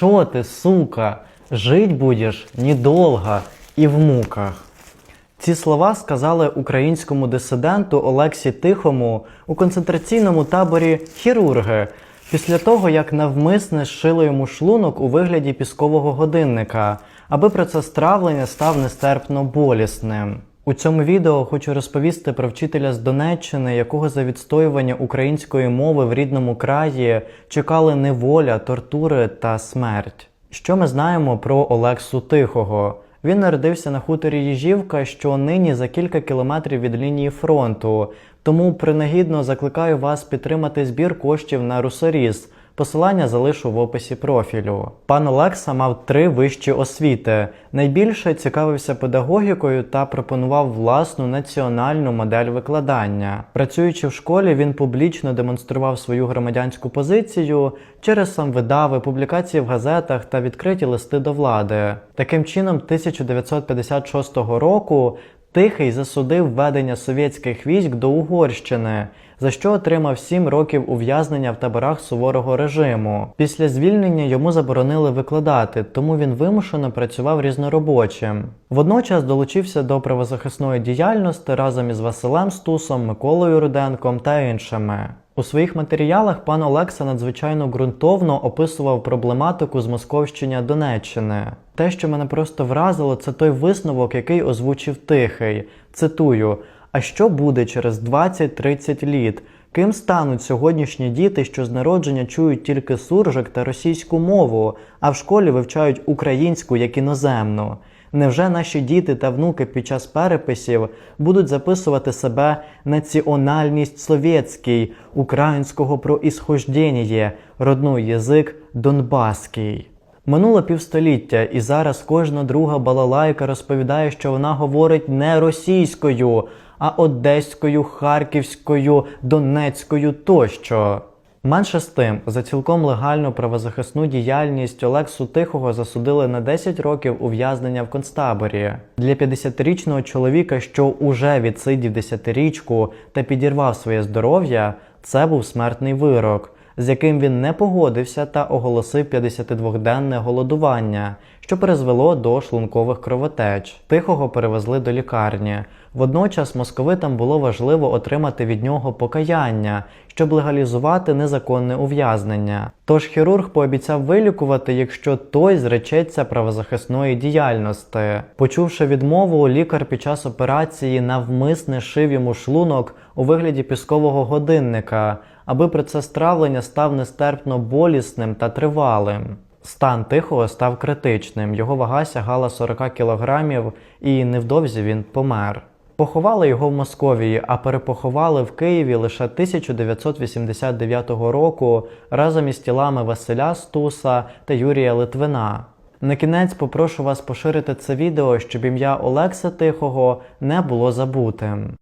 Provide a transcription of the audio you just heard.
Шо ти, сука, жить будеш недолго і в муках. Ці слова сказали українському дисиденту Олексі Тихому у концентраційному таборі хірурги після того, як навмисне зшили йому шлунок у вигляді піскового годинника, аби процес травлення став нестерпно болісним. У цьому відео хочу розповісти про вчителя з Донеччини, якого за відстоювання української мови в рідному краї чекали неволя, тортури та смерть. Що ми знаємо про Олексу Тихого? Він народився на хуторі Їжівка, що нині за кілька кілометрів від лінії фронту. Тому принагідно закликаю вас підтримати збір коштів на русоріз. Посилання залишу в описі профілю. Пан Олекса мав три вищі освіти. Найбільше цікавився педагогікою та пропонував власну національну модель викладання. Працюючи в школі, він публічно демонстрував свою громадянську позицію через самвидави, публікації в газетах та відкриті листи до влади. Таким чином, 1956 року Тихий засудив введення совєтських військ до Угорщини, за що отримав 7 років ув'язнення в таборах суворого режиму. Після звільнення йому заборонили викладати, тому він вимушено працював різноробочим. Водночас долучився до правозахисної діяльності разом із Василем Стусом, Миколою Руденком та іншими. У своїх матеріалах пан Олекса надзвичайно ґрунтовно описував проблематику з змосковщення Донеччини. Те, що мене просто вразило, це той висновок, який озвучив Тихий. Цитую: а що буде через 20-30 літ? Ким стануть сьогоднішні діти, що з народження чують тільки суржик та російську мову, а в школі вивчають українську як іноземну? Невже наші діти та внуки під час переписів будуть записувати себе національність совєтський, українського проісхождення, родной язик донбаський? Минуло півстоліття, і зараз кожна друга балалайка розповідає, що вона говорить не російською, а одеською, харківською, донецькою тощо. Менше з тим, за цілком легальну правозахисну діяльність Олексу Тихого засудили на 10 років ув'язнення в концтаборі. Для 50-річного чоловіка, що уже відсидів 10-річку та підірвав своє здоров'я, це був смертний вирок, з яким він не погодився та оголосив 52-денне голодування, що призвело до шлункових кровотеч. Тихого перевезли до лікарні. Водночас московитам було важливо отримати від нього покаяння, щоб легалізувати незаконне ув'язнення. Тож хірург пообіцяв вилікувати, якщо той зречеться правозахисної діяльності. Почувши відмову, лікар під час операції навмисне шив йому шлунок у вигляді піскового годинника, аби процес травлення став нестерпно болісним та тривалим. Стан тихого став критичним, його вага сягала 40 кілограмів, і невдовзі він помер. Поховали його в Московії, а перепоховали в Києві лише 1989 року разом із тілами Василя Стуса та Юрія Литвина. На кінець попрошу вас поширити це відео, щоб ім'я Олекса Тихого не було забутим.